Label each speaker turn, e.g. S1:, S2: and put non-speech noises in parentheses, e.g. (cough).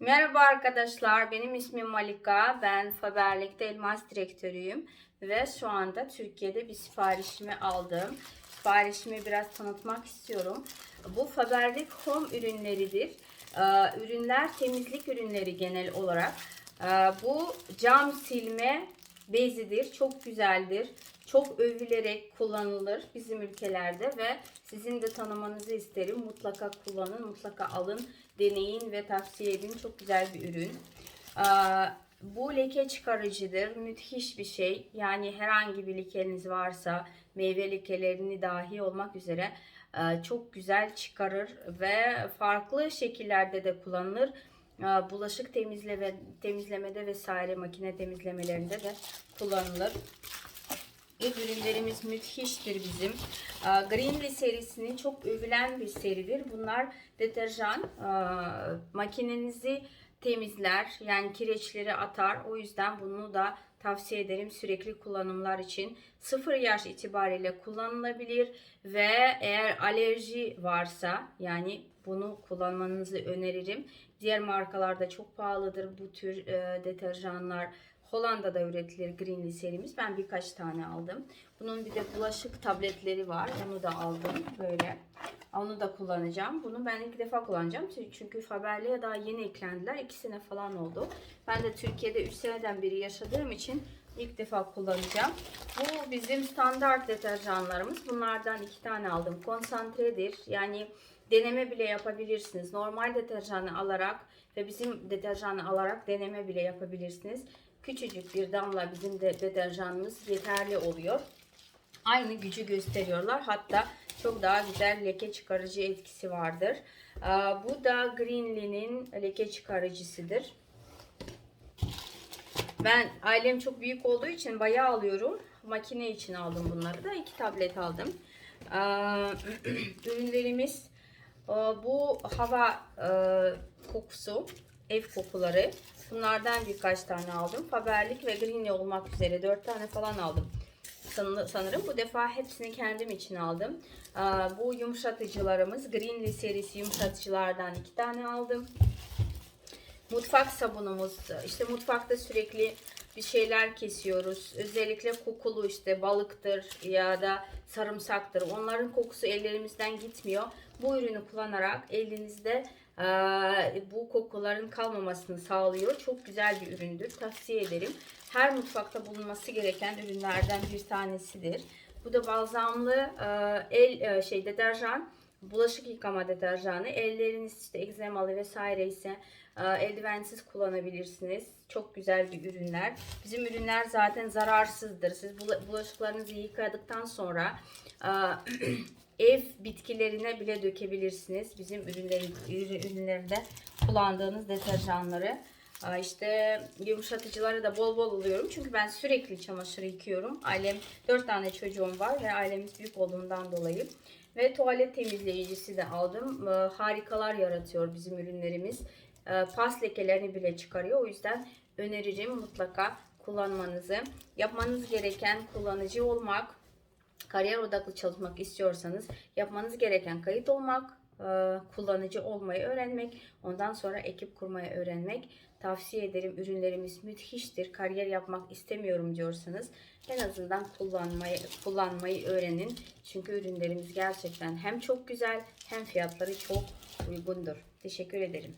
S1: Merhaba arkadaşlar, benim ismim Malika. Ben Faberlik'te elmas direktörüyüm ve şu anda Türkiye'de bir siparişimi aldım. Siparişimi biraz tanıtmak istiyorum. Bu Faberlik Home ürünleridir. Ee, Ürünler temizlik ürünleri genel olarak. Ee, Bu cam silme bezidir. Çok güzeldir. Çok övülerek kullanılır bizim ülkelerde ve sizin de tanımanızı isterim. Mutlaka kullanın, mutlaka alın, deneyin ve tavsiye edin. Çok güzel bir ürün. Bu leke çıkarıcıdır. Müthiş bir şey. Yani herhangi bir lekeniz varsa meyve lekelerini dahi olmak üzere çok güzel çıkarır ve farklı şekillerde de kullanılır. Bulaşık temizleme, temizlemede vesaire makine temizlemelerinde de kullanılır. İlk ürünlerimiz müthiştir bizim. Ee, Greenly serisinin çok övülen bir seridir. Bunlar deterjan. Makinenizi temizler. Yani kireçleri atar. O yüzden bunu da tavsiye ederim sürekli kullanımlar için. Sıfır yaş itibariyle kullanılabilir ve eğer alerji varsa yani bunu kullanmanızı öneririm. Diğer markalarda çok pahalıdır bu tür e, deterjanlar. Hollanda'da üretilir Greenly serimiz. Ben birkaç tane aldım. Bunun bir de bulaşık tabletleri var. Onu da aldım böyle. Onu da kullanacağım. Bunu ben ilk defa kullanacağım. Çünkü Faberli'ye daha yeni eklendiler. 2 sene falan oldu. Ben de Türkiye'de 3 seneden beri yaşadığım için ilk defa kullanacağım. Bu bizim standart deterjanlarımız. Bunlardan iki tane aldım. Konsantredir. Yani deneme bile yapabilirsiniz. Normal deterjanı alarak ve bizim deterjanı alarak deneme bile yapabilirsiniz. Küçücük bir damla bizim de deterjanımız yeterli oluyor. Aynı gücü gösteriyorlar. Hatta çok daha güzel leke çıkarıcı etkisi vardır. Bu da Greenly'nin leke çıkarıcısıdır. Ben ailem çok büyük olduğu için bayağı alıyorum. Makine için aldım bunları da. iki tablet aldım. (clears throat) Ürünlerimiz bu hava kokusu, ev kokuları. Bunlardan birkaç tane aldım. Faberlik ve Greenly olmak üzere dört tane falan aldım san- sanırım. Bu defa hepsini kendim için aldım. Bu yumuşatıcılarımız Greenly serisi yumuşatıcılardan iki tane aldım. Mutfak sabunumuz işte mutfakta sürekli bir şeyler kesiyoruz. Özellikle kokulu işte balıktır ya da sarımsaktır. Onların kokusu ellerimizden gitmiyor. Bu ürünü kullanarak elinizde bu kokuların kalmamasını sağlıyor. Çok güzel bir üründür. Tavsiye ederim. Her mutfakta bulunması gereken ürünlerden bir tanesidir. Bu da balzamlı eee, el eee, şey deterjan bulaşık yıkama deterjanı. Elleriniz işte egzemalı vesaire ise e, eldivensiz kullanabilirsiniz. Çok güzel bir ürünler. Bizim ürünler zaten zararsızdır. Siz bula- bulaşıklarınızı yıkadıktan sonra e, (clears throat) ev bitkilerine bile dökebilirsiniz. Bizim ürünlerin ürün- ürünlerinde kullandığınız deterjanları. İşte yumuşatıcıları da bol bol alıyorum. Çünkü ben sürekli çamaşır yıkıyorum. Ailem 4 tane çocuğum var ve ailemiz büyük olduğundan dolayı. Ve tuvalet temizleyicisi de aldım. Ee, Harikalar yaratıyor bizim ürünlerimiz. Ee, Pas lekelerini bile çıkarıyor. O yüzden öneririm mutlaka kullanmanızı. Yapmanız gereken kullanıcı olmak, kariyer odaklı çalışmak istiyorsanız yapmanız gereken kayıt olmak, e, kullanıcı olmayı öğrenmek, ondan sonra ekip kurmayı öğrenmek. Tavsiye ederim. Ürünlerimiz müthiştir. Kariyer yapmak istemiyorum diyorsanız en azından kullanmayı kullanmayı öğrenin. Çünkü ürünlerimiz gerçekten hem çok güzel hem fiyatları çok uygundur. Teşekkür ederim.